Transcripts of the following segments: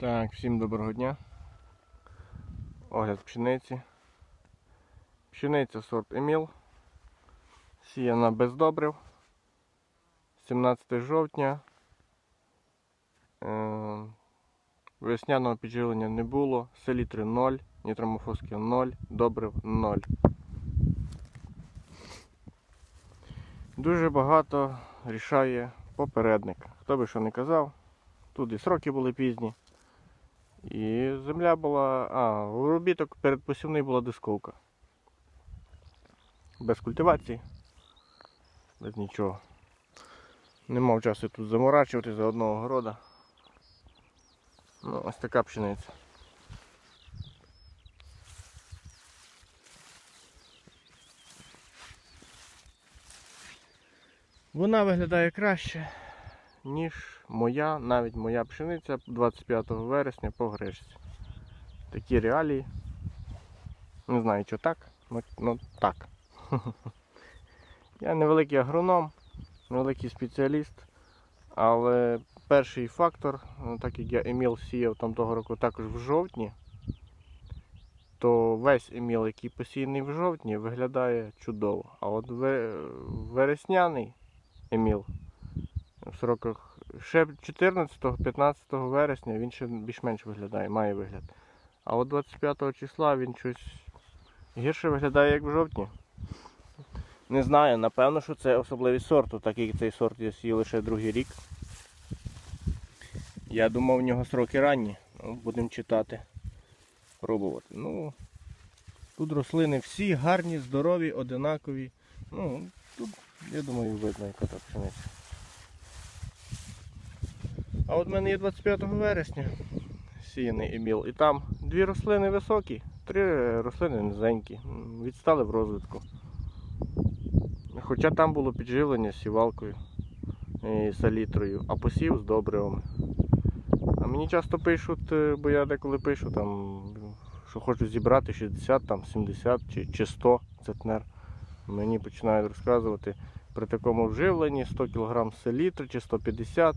Так, всім доброго дня. Огляд пшениці. Пшениця сорт Еміл. Сіяна без добрив. 17 жовтня. Е, Весняного підживлення не було. Селітри 0, нітромофоски 0, добрив 0. Дуже багато рішає попередник. Хто би що не казав, тут і сроки були пізні. І земля була. А, робіток перед посівною була дисковка. Без культивації. Без нічого. Не мав часу тут заморачувати за одного города. Ну, ось така пшениця. Вона виглядає краще, ніж моя, навіть моя пшениця 25 вересня по гречці. Такі реалії. Не знаю, що так, ну, ну так. Я невеликий агроном, невеликий спеціаліст, але перший фактор, ну, так як я еміл сіяв там того року також в жовтні, то весь еміл, який посіяний в жовтні, виглядає чудово. А от вересняний еміл в сроках ще 14-15 вересня він ще більш-менш виглядає, має вигляд. А от 25 числа він щось гірше виглядає, як в жовтні. Не знаю, напевно, що це особливість сорту, так як цей сорт я сію лише другий рік. Я думав, в нього сроки ранні. Ну, будемо читати, пробувати. Ну, тут рослини всі гарні, здорові, одинакові. Ну, тут, я думаю, видно, яка та пшениця. А от в мене є 25 вересня сіяний еміл. І там дві рослини високі, три рослини низенькі. Відстали в розвитку. Хоча там було підживлення з сівалкою і салітрою, а посів з добривами. А мені часто пишуть, е, бо я деколи пишу, там, що хочуть зібрати 60, там, 70 чи, чи 100 центнер. Мені починають розказувати при такому вживленні 100 кг селітри чи 150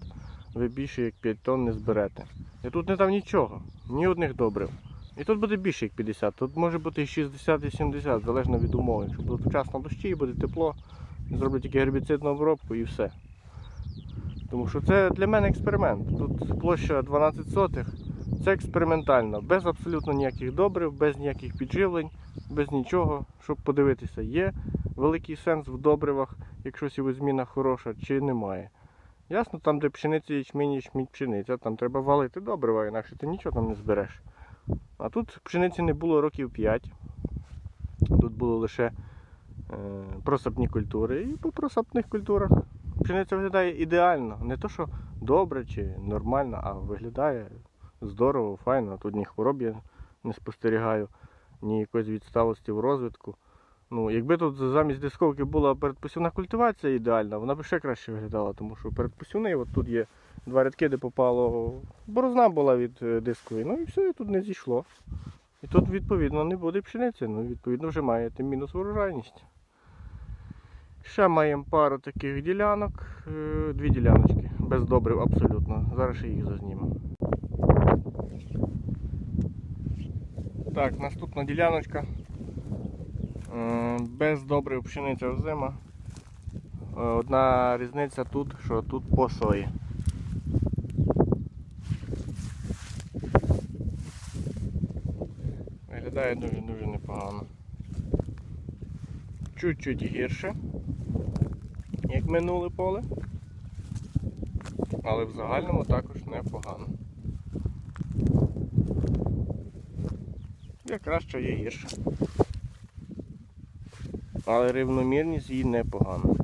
ви більше як 5 тонн не зберете. І тут не там нічого, ні одних добрив. І тут буде більше як 50, тут може бути і 60 і 70, залежно від умов. Якщо буде вчасно дощі і буде тепло, зроблю тільки гербіцидну обробку і все. Тому що це для мене експеримент. Тут площа 12 сотих. Це експериментально, без абсолютно ніяких добрив, без ніяких підживлень, без нічого, щоб подивитися, є великий сенс в добривах, якщо сівозміна хороша, чи немає. Ясно, там, де пшениця, ячмінь, ячмінь, пшениця, там треба валити добрива, інакше ти нічого там не збереш. А тут пшениці не було років 5. Тут було лише е, просапні культури. І по просапних культурах пшениця виглядає ідеально. Не то, що добре чи нормально, а виглядає здорово, файно. Тут ні хвороб я не спостерігаю, ні якоїсь відсталості в розвитку. Ну, якби тут замість дисковки була передпосівна культивація ідеальна, вона б ще краще виглядала, тому що передпосівний, от тут є два рядки, де попало, борозна була від е, дискової, ну і все, і тут не зійшло. І тут, відповідно, не буде пшениці, ну, відповідно, вже маєте мінус урожайність. Ще маємо пару таких ділянок, е, дві діляночки, без добрив абсолютно. Зараз ще їх зазнімемо. Так, наступна діляночка. Е, Без добрив пшениця озима. Е, Одна різниця тут, що тут по сої. Виглядає дуже-дуже непогано. Чуть-чуть гірше, як минуле поле. Але в загальному також непогано. Є краще, є гірше. Але рівномірність її непогана.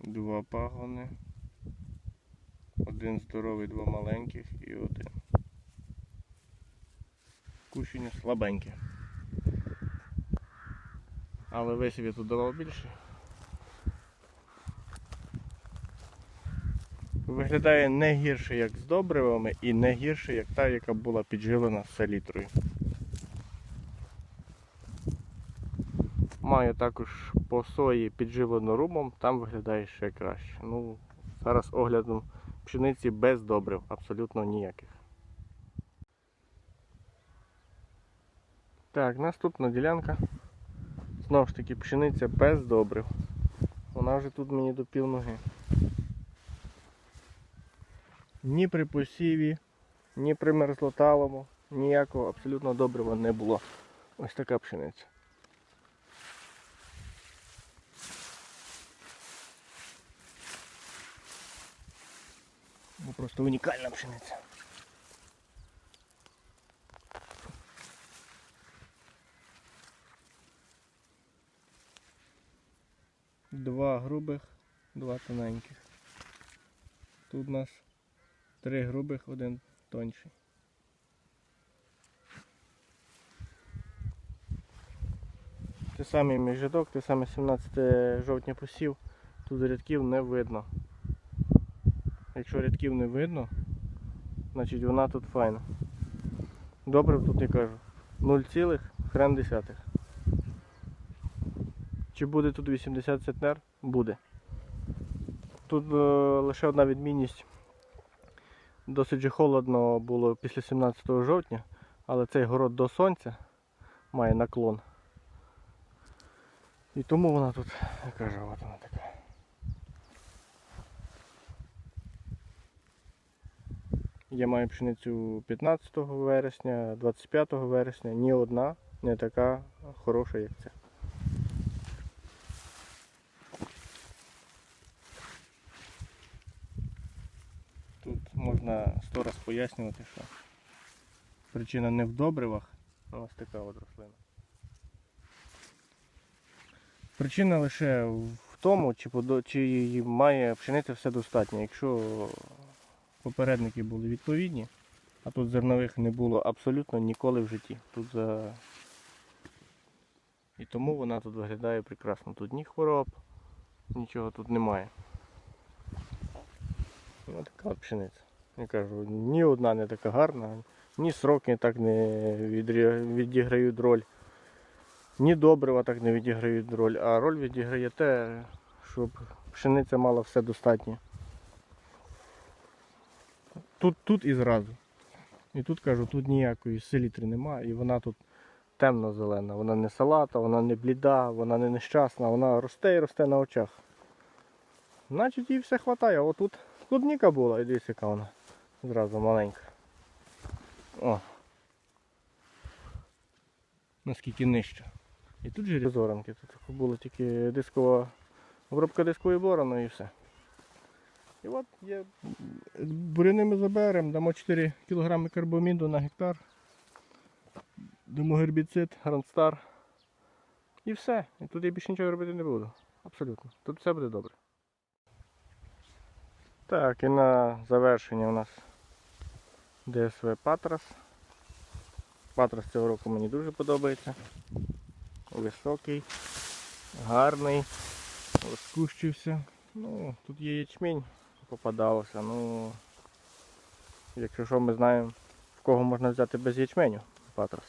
Два пагони. Один здоровий, два маленьких і один. Кущення слабеньке. Але висів я тут давав більше. Виглядає не гірше, як з добривами, і не гірше, як та, яка була піджилена селітрою. Маю також по сої підживлену румом, там виглядає ще краще. Ну, зараз оглядом пшениці без добрив, абсолютно ніяких. Так, наступна ділянка. Знову ж таки, пшениця без добрив. Вона вже тут мені до пів ноги. Ні при посіві, ні при мерзлоталому, ніякого абсолютно добрива не було. Ось така пшениця. Ну, просто унікальна пшениця. Два грубих, два тоненьких. Тут у нас три грубих, один тонший. Те самий міжрядок, те саме 17 жовтня посів, тут рядків не видно. Якщо рядків не видно, значить вона тут файна. Добре тут я кажу. 0, цілих, хрен десятих. Чи буде тут 80 центнер? Буде. Тут е, лише одна відмінність. Досить холодно було після 17 жовтня, але цей город до сонця має наклон. І тому вона тут, я кажу, от вона така. Я маю пшеницю 15 вересня, 25 вересня, ні одна не така хороша, як ця. Тут можна сто раз пояснювати, що причина не в добривах, а ось така от рослина. Причина лише в тому, чи, чи має пшениця все достатньо. Якщо попередники були відповідні, а тут зернових не було абсолютно ніколи в житті. Тут за... І тому вона тут виглядає прекрасно. Тут ні хвороб, нічого тут немає. Ось така пшениця. Я кажу, ні одна не така гарна, ні сроки так не відіграють роль, ні добрива так не відіграють роль, а роль відіграє те, щоб пшениця мала все достатнє. Тут, тут і зразу. І тут кажу, тут ніякої селітри немає, і вона тут темно-зелена. Вона не салата, вона не бліда, вона не нещасна, вона росте і росте на очах. Значить їй все вистачає. Отут клубніка була, і дивись, яка вона зразу маленька. О. Наскільки нижче. І тут же зоранки. Тут була тільки дискова обробка дискової борони і все. І от є буряни ми заберемо, дамо 4 кг карбаміду на гектар. Дамо гербіцид, грандстар. І все. І тут я більше нічого робити не буду. Абсолютно. Тут все буде добре. Так, і на завершення у нас ДСВ Патрас. Патрас цього року мені дуже подобається. Високий, гарний, розкущився. Ну, тут є ячмінь, попадалося. Ну, якщо що ми знаємо, в кого можна взяти без ячменю Патрас.